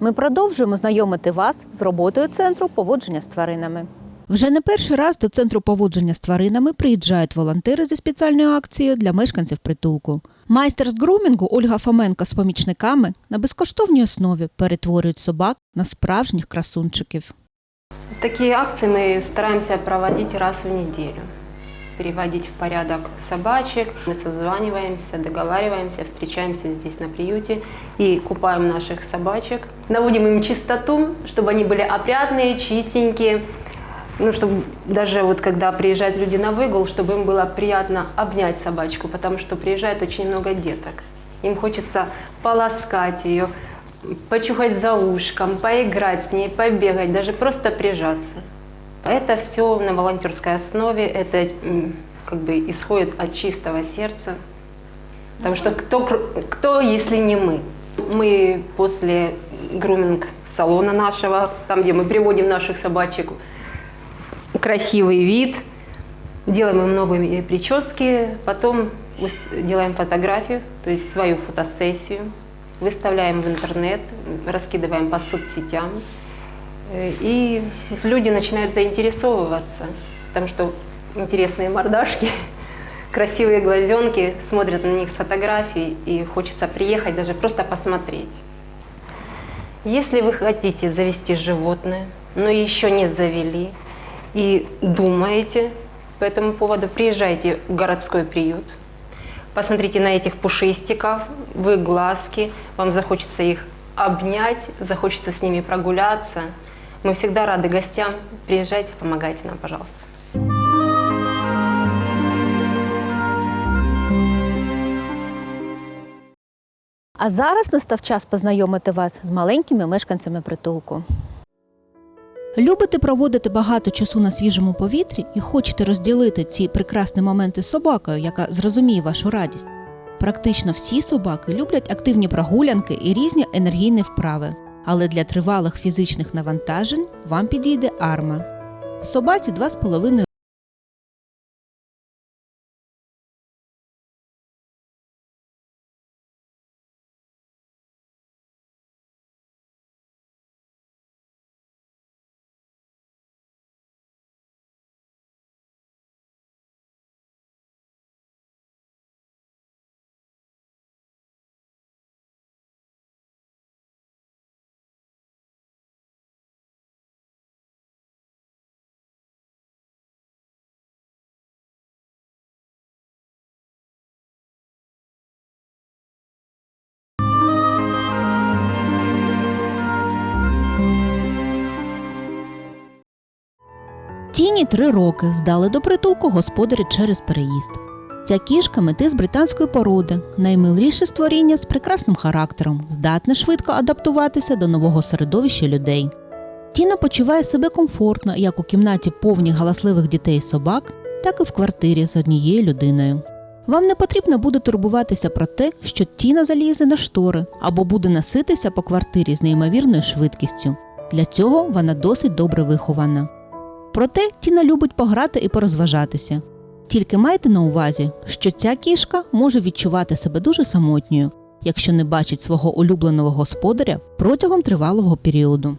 Ми продовжуємо знайомити вас з роботою центру поводження з тваринами. Вже не перший раз до центру поводження з тваринами приїжджають волонтери зі спеціальною акцією для мешканців притулку. Майстер з грумінгу Ольга Фоменко з помічниками на безкоштовній основі перетворюють собак на справжніх красунчиків. Такие акции мы стараемся проводить раз в неделю. Переводить в порядок собачек. Мы созваниваемся, договариваемся, встречаемся здесь на приюте и купаем наших собачек. Наводим им чистоту, чтобы они были опрятные, чистенькие. Ну, чтобы даже вот когда приезжают люди на выгул, чтобы им было приятно обнять собачку, потому что приезжает очень много деток. Им хочется поласкать ее, почухать за ушком, поиграть с ней, побегать, даже просто прижаться. Это все на волонтерской основе, это как бы исходит от чистого сердца. Потому что кто, кто, если не мы? Мы после груминг-салона нашего, там, где мы приводим наших собачек красивый вид, делаем им новые прически, потом выс- делаем фотографию, то есть свою фотосессию, выставляем в интернет, раскидываем по соцсетям. И люди начинают заинтересовываться, потому что интересные мордашки, красивые глазенки, смотрят на них с фотографий, и хочется приехать даже просто посмотреть. Если вы хотите завести животное, но еще не завели, и думаете по этому поводу, приезжайте в городской приют, посмотрите на этих пушистиков, в их глазки, вам захочется их обнять, захочется с ними прогуляться. Мы всегда рады гостям. Приезжайте, помогайте нам, пожалуйста. А зараз настав час познайомити вас з маленькими мешканцями притулку. Любите проводити багато часу на свіжому повітрі і хочете розділити ці прекрасні моменти з собакою, яка зрозуміє вашу радість. Практично всі собаки люблять активні прогулянки і різні енергійні вправи. Але для тривалих фізичних навантажень вам підійде арма. Собаці 2,5 Тіні три роки здали до притулку господарі через переїзд. Ця кішка мети з британської породи, наймиліше створіння з прекрасним характером, здатне швидко адаптуватися до нового середовища людей. Тіна почуває себе комфортно як у кімнаті повній галасливих дітей і собак, так і в квартирі з однією людиною. Вам не потрібно буде турбуватися про те, що Тіна залізе на штори або буде носитися по квартирі з неймовірною швидкістю. Для цього вона досить добре вихована. Проте Тіна любить пограти і порозважатися. Тільки майте на увазі, що ця кішка може відчувати себе дуже самотньою, якщо не бачить свого улюбленого господаря протягом тривалого періоду.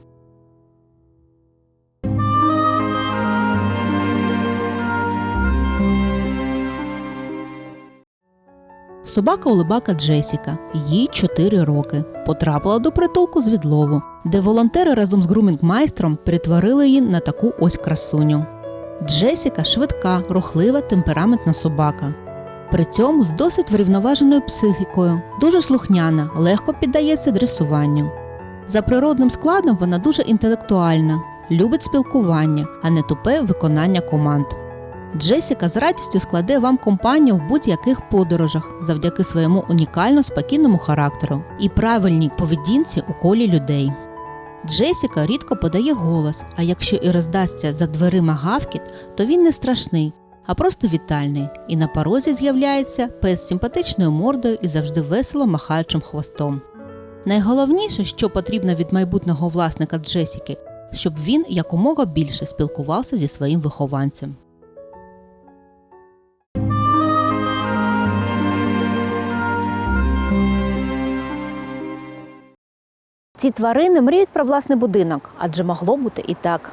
Собака улибака Джесіка, їй 4 роки, потрапила до притулку з відлову, де волонтери разом з грумінг-майстром перетворили її на таку ось красуню. Джесіка швидка, рухлива, темпераментна собака. При цьому з досить врівноваженою психікою, дуже слухняна, легко піддається дресуванню. За природним складом вона дуже інтелектуальна, любить спілкування, а не тупе виконання команд. Джесіка з радістю складе вам компанію в будь-яких подорожах завдяки своєму унікально спокійному характеру і правильній поведінці у колі людей. Джесіка рідко подає голос, а якщо і роздасться за дверима гавкіт, то він не страшний, а просто вітальний, і на порозі з'являється пес з симпатичною мордою і завжди весело махаючим хвостом. Найголовніше, що потрібно від майбутнього власника Джесіки, щоб він якомога більше спілкувався зі своїм вихованцем. Ці тварини мріють про власний будинок, адже могло бути і так.